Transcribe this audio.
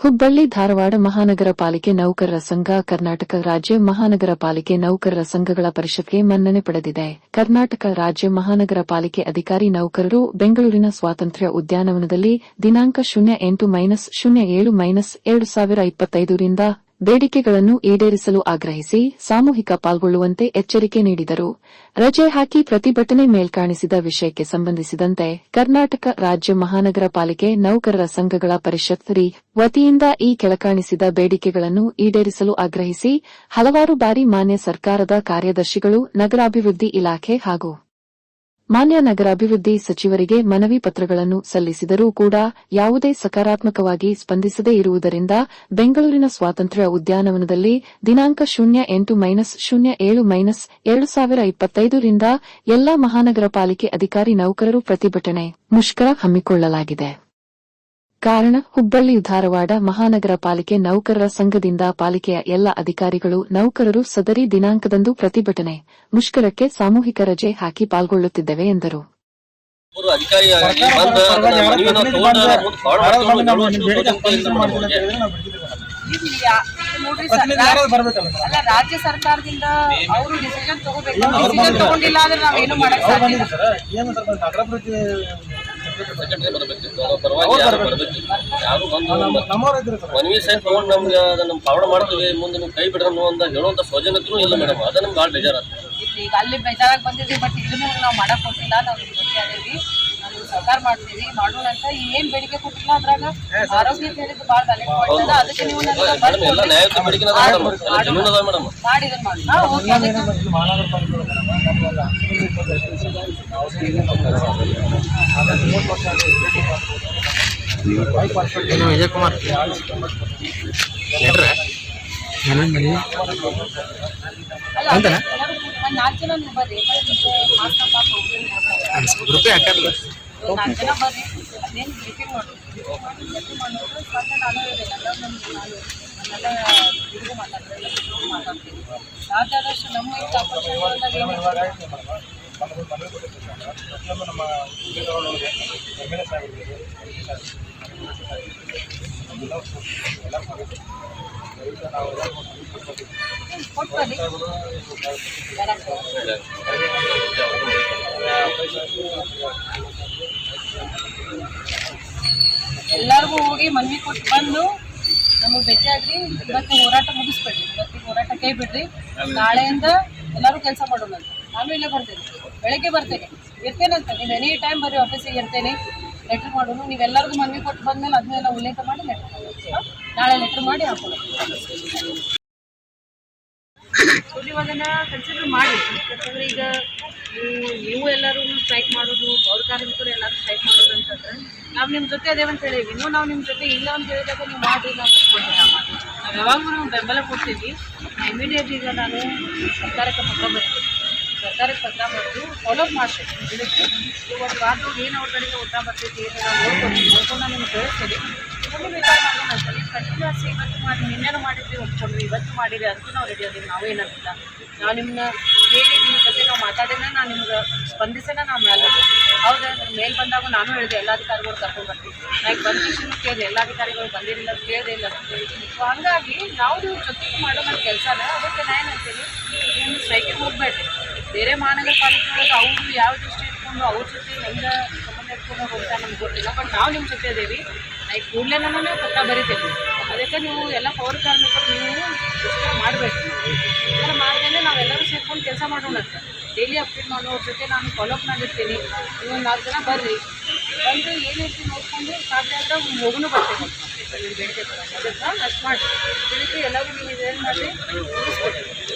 ಹುಬ್ಬಳ್ಳಿ ಧಾರವಾಡ ಮಹಾನಗರ ಪಾಲಿಕೆ ನೌಕರರ ಸಂಘ, ಕರ್ನಾಟಕ ರಾಜ್ಯ ಮಹಾನಗರ ಪಾಲಿಕೆ ನೌಕರರ ಸಂಘಗಳ ಪರಿಷತ್ಗೆ ಮನ್ನಣೆ ಪಡೆದಿದೆ. ಕರ್ನಾಟಕ ರಾಜ್ಯ ಮಹಾನಗರ ಪಾಲಿಕೆ ಅಧಿಕಾರಿ ನೌಕರರು ಬೆಂಗಳೂರಿನ ಸ್ವಾತಂತ್ರ್ಯ ಉದ್ಯಾನವನದಲ್ಲಿ ದಿನಾಂಕ ಶೂನ್ಯ ಎಂಟು ಮೈನಸ್ ಶೂನ್ಯ ಏಳು ಮೈನಸ್ ಎರಡು ಸಾವಿರ ಇಪ್ಪತ್ತೈದರಿಂದ ಬೇಡಿಕೆಗಳನ್ನು ಈಡೇರಿಸಲು ಆಗ್ರಹಿಸಿ ಸಾಮೂಹಿಕ ಪಾಲ್ಗೊಳ್ಳುವಂತೆ ಎಚ್ಚರಿಕೆ ನೀಡಿದರು. ರಜೆ ಹಾಕಿ ಪ್ರತಿಭಟನೆ ಮೇಲ್ಕಾಣಿಸಿದ ವಿಷಯಕ್ಕೆ ಸಂಬಂಧಿಸಿದಂತೆ ಕರ್ನಾಟಕ ರಾಜ್ಯ ಮಹಾನಗರ ಪಾಲಿಕೆ ನೌಕರರ ಸಂಘಗಳ ಪರಿಷತ್ ರಿ ವತಿಯಿಂದ ಈ ಕೆಳಕಾಣಿಸಿದ ಬೇಡಿಕೆಗಳನ್ನು ಈಡೇರಿಸಲು ಆಗ್ರಹಿಸಿ ಹಲವಾರು ಬಾರಿ ಮಾನ್ಯ ಸರ್ಕಾರದ ಕಾರ್ಯದರ್ಶಿಗಳು ನಗರಾಭಿವೃದ್ಧಿ ಇಲಾಖೆ ಹಾಗೂ ಮಾನ್ಯ ನಗರಾಭಿವೃದ್ಧಿ ಸಚಿವರಿಗೆ ಮನವಿ ಪತ್ರಗಳನ್ನು ಸಲ್ಲಿಸಿದರೂ ಕೂಡ ಯಾವುದೇ ಸಕಾರಾತ್ಮಕವಾಗಿ ಸ್ಪಂದಿಸದೇ ಇರುವುದರಿಂದ ಬೆಂಗಳೂರಿನ ಸ್ವಾತಂತ್ರ್ಯ ಉದ್ಯಾನವನದಲ್ಲಿ ದಿನಾಂಕ ಶೂನ್ಯ ಎಂಟು ಮೈನಸ್ ಶೂನ್ಯ ಏಳು ಮೈನಸ್ ಎರಡು ಸಾವಿರ ಇಪ್ಪತ್ತೈದರಿಂದ ಎಲ್ಲಾ ಮಹಾನಗರ ಪಾಲಿಕೆ ಅಧಿಕಾರಿ ನೌಕರರು ಪ್ರತಿಭಟನೆ ಮುಷ್ಕರ ಹಮ್ಮಿಕೊಳ್ಳಲಾಗಿದೆ. ಕಾರಣ ಹುಬ್ಬಳ್ಳಿ ಧಾರವಾಡ ಮಹಾನಗರ ಪಾಲಿಕೆ ನೌಕರರ ಸಂಘದಿಂದ ಪಾಲಿಕೆಯ ಎಲ್ಲ ಅಧಿಕಾರಿಗಳು ನೌಕರರು ಸದರಿ ದಿನಾಂಕದಂದು ಪ್ರತಿಭಟನೆ ಮುಷ್ಕರಕ್ಕೆ ಸಾಮೂಹಿಕ ರಜೆ ಹಾಕಿ ಪಾಲ್ಗೊಳ್ಳುತ್ತಿದ್ದೇವೆ ಎಂದರು. ಅಲ್ಲ ರಾಜ್ಯ ಸರ್ಕಾರದಿಂದ ಅವರು ಡಿಸಿಷನ್ ತಗೋಬೇಕು. ಡಿಸಿಷನ್ ತಗೊಂಡಿಲ್ಲ ಅಂದ್ರೆ ನಾವೇನು ಮಾಡಕ್ ಸಾಧ್ಯ ಬರ್ಬೇಕಿತ್ತು ಪರವಾಗಿ ಯಾರು ಬರ್ಬೇಕಿತ್ತು ಯಾರು ಬಂದು ಮನವಿ ಸೈನ್ ತೊಗೊಂಡು ನಮ್ಗೆ ಅದನ್ನ ಫಾರ್ವರ್ಡ್ ಮಾಡ್ತೀವಿ ಮುಂದೆ ಕೈ ಬಿಡ್ರನು ಅಂತ ಹೇಳುವಂಥ ಇಲ್ಲ ಮೇಡಮ್ ಅದ ನಮ್ಗೆ ಭಾಳ ಬೇಜಾರಾಗ್ತದೆ. ಈಗ ಅಲ್ಲಿ ಬೇಜಾರಾಗಿ ಬಂದಿದ್ವಿ ಬಟ್ ಇದನ್ನು ನಾವು ಮಾಡಕ್ ಕೊಟ್ಟಿಲ್ಲ ನಾವು ಗೊತ್ತೇ ಅದೀವಿ ನಾವು ಸರ್ಕಾರ ಮಾಡ್ತೀವಿ. ಮಾಡೋಣ ಅಂತ ಏನ್ ಬೇಡಿಕೆ ಕೊಟ್ಟಿಲ್ಲ ಅದ್ರಾಗ? ಆರೋಗ್ಯ ಅಂತ ಹೇಳಿದ್ದು ಭಾಳ ವ್ಯಾಲಿಡ್ ಪಾಯಿಂಟ್ ಅದಕ್ಕೆ ನೀವು ನನಗೆ ಮೇಡಮ್ ಎಲ್ಲ ನ್ಯಾಯಯುತ ಬೇಡಿಕೆ ಮಾಡಿ ಇದನ್ನ ಮಾಡಿ ಹಾ, ಓಕೆ ಅದಕ್ಕೆ ವಿಜಯ್ ಕುಮಾರ್ ಒಂದ್ ಮಾಸ್ಕ್ ಹಾಕಿ ಹೋಗ್ರಿ ರೂಪಾಯಿ ಹಾಕಲ್ಲ? ನಾಲ್ಕು ಜನ ಬರ್ರಿ. ಅದೇನು ಬ್ರೀಫಿಂಗ್ ನಾನು ಎಲ್ಲ ಇದು ಮಾತಾಡ್ತಾರೆ ಎಲ್ಲ ಕೂತ್ಕೊಂಡು ಮಾತಾಡ್ತೀನಿ ಸಾಧ್ಯ ಆದಷ್ಟು ನಮ್ಮ. ಎಲ್ಲರಿಗೂ ಹೋಗಿ ಮನವಿ ಕೊಟ್ಟು ಬಂದು ನಮಗೆ ಭೇಟಿಯಾಗ್ರಿ ಇವತ್ತು ಹೋರಾಟ ಮುಗಿಸ್ಬೇಡ್ರಿ. ಇವತ್ತು ಹೋರಾಟ ಕೈ ಬಿಡ್ರಿ. ನಾಳೆಯಿಂದ ಎಲ್ಲರೂ ಕೆಲಸ ಮಾಡೋಣ ಅಂತ. ನಾನು ಇಲ್ಲೇ ಬರ್ತೇನೆ. ಬೆಳಗ್ಗೆ ಬರ್ತೇನೆ. ಇರ್ತೇನಂತ. ನೀವು ಎನಿ ಟೈಮ್ ಬರ್ರಿ ಆಫೀಸಿಗೆ ಇರ್ತೇನೆ. ಲೆಟ್ರ್ ಮಾಡೋನು. ನೀವೆಲ್ಲರಿಗೂ ಮನವಿ ಕೊಟ್ಟು ಬಂದಮೇಲೆ ಅದನ್ನೆಲ್ಲ ಉಲ್ಲೇಖ ಮಾಡಿ ಲೆಟ್ರ್ ನಾಳೆ ಲೆಟ್ರ್ ಮಾಡಿ ಹಾಕೋಣ. ಅದನ್ನ ಕನ್ಸಿಡರ್ ಮಾಡಿ. ಯಾಕಂದ್ರೆ ಈಗ ನೀವು ಎಲ್ಲರೂ ಸ್ಟ್ರೈಕ್ ಮಾಡೋದು ಪೌರ ಕಾರ್ಮಿಕರು ಎಲ್ಲರೂ ಸ್ಟ್ರೈಕ್ ಮಾಡೋದು ಅಂತಂದ್ರೆ, ನಾವು ನಿಮ್ಮ ಜೊತೆ ಅದೇವಂತ ಹೇಳೀವಿ ಇನ್ನೂ ನಾವು ನಿಮ್ಮ ಜೊತೆ ಇಲ್ಲ ಅಂತ ಹೇಳಿದಾಗ ನೀವು ಮಾಡಿ ನಾವು ನಾವು ಯಾವಾಗಲೂ ನಾವು ಬೆಂಬಲ ಕೊಡ್ತೀವಿ. ಇಮಿಡಿಯೇಟ್ ಈಗ ನಾನು ಸರ್ಕಾರಕ್ಕೆ ಪತ್ರ ಬರ್ತೀನಿ ಸರ್ಕಾರಕ್ಕೆ ಪತ್ರ ಬರೆದು ಫಾಲೋಅಪ್ ಮಾಡ್ತೀನಿ ಇದಕ್ಕೆ ಒಂದು ಏನು ಅವ್ರ ಕಡೆಗೆ ಉತ್ತರ ಬರ್ತೈತಿ ಏನು ನಾವು ನೋಡ್ಕೊಂಡು ನಾನು ನಿಮ್ಗೆ ತಿಳಿಸ್ತೀನಿ ಮುಂದೆ ಬೇಕಾದ್ರೆ ಮಾಡೋಣ ಅಂತ ಕಂಟಿನ್ಯೂಸ್ ಇವತ್ತು ಮಾಡಿ, ನಿನ್ನೆನೂ ಮಾಡಿದ್ವಿ ಒಪ್ಕೊಂಡ್ವಿ ಇವತ್ತು ಮಾಡಿರಿ, ಅದಕ್ಕೂ ನಾವು ರೆಡಿ ಅದೀವಿ. ನಾವೇನಂತ ನಾವು ನಿಮ್ಮನ್ನ ನಿಮ್ಮ ಜೊತೆ ನಾವು ಮಾತಾಡಿನ ನಾನು ನಿಮ್ಗೆ ಸ್ಪಂದಿಸೇನ ನಾವು ಮೇಲೆ ಹೌದಾ? ಮೇಲೆ ಬಂದಾಗ ನಾನು ಹೇಳಿದೆ, ಎಲ್ಲ ಅಧಿಕಾರಿಗಳು ಕರ್ಕೊಂಡು ಬರ್ತೀವಿ. ನಾ ಈಗ ಬಂದ ಕೇಳಿದೆ, ಎಲ್ಲ ಅಧಿಕಾರಿಗಳು ಬಂದಿರಲಿಲ್ಲ ಕೇಳಿದೆ ಇಲ್ಲ ಸೊ ಹಂಗಾಗಿ ನಾವು ಜೊತೆಗೆ ಮಾಡೋ ಕೆಲಸನ, ಅದಕ್ಕೆ ನಾನು ಏನಂತೀನಿ ನೀವು ಸ್ಟ್ರೈಕಿಗೆ ಹೋಗ್ಬೇಡ್ರಿ. ಬೇರೆ ಮಹಾನಗರ ಪಾಲಿಕೆ ಒಳಗೆ ಅವರು ಯಾವ ದೃಷ್ಟಿ ಇಟ್ಕೊಂಡು ಅವ್ರ ಜೊತೆ ಹೆಂಗ ಇಟ್ಕೊಂಡು ಹೋಗ್ತಾ ನಮ್ಗೆ ಗೊತ್ತಿಲ್ಲ. ಬಟ್ ನಾವು ನಿಮ್ಮ ಜೊತೆ ಇದ್ದೀವಿ ಈ ಕೂಡಲೇ ನಾನು ಪತ್ರ ಬರಿತೀವಿ. ಅದಕ್ಕೆ ನೀವು ಎಲ್ಲ ಪೌರ ಕಾರ್ಮಿಕರು ನೀವು ಮಾಡಬೇಕು. ಮುಷ್ಕರ ಮಾಡಿದ್ರೆ ನಾವೆಲ್ಲರೂ ಸೇರ್ಕೊಂಡು ಕೆಲಸ ಮಾಡೋಣ ಅಂತ ಡೈಲಿ ಅಪ್ಡೇಟ್ ಮಾಡೋ ಅವ್ರ ಜೊತೆ ನಾನು ಫಾಲೋಅಪ್ ಮಾಡಿರ್ತೀನಿ. ನೀವು ನಾಲ್ಕು ಜನ ಬರ್ರಿ. ಬಂದು ಏನೈತಿ ನೋಡ್ಕೊಂಡು ಸಾಧ್ಯ ಆದರೆ ಬರ್ತೇನೆ ನಿಮ್ಮ ಬೇಡಿಕೆ ಅದಕ್ಕೆ ಅಷ್ಟು ಮಾಡಿ. ಬೆಳಿಗ್ಗೆ ಎಲ್ಲರೂ ನೀವು ಇದೇನು ಮಾಡಿ ಮುಗಿಸ್ಕೊಡ್ತೀವಿ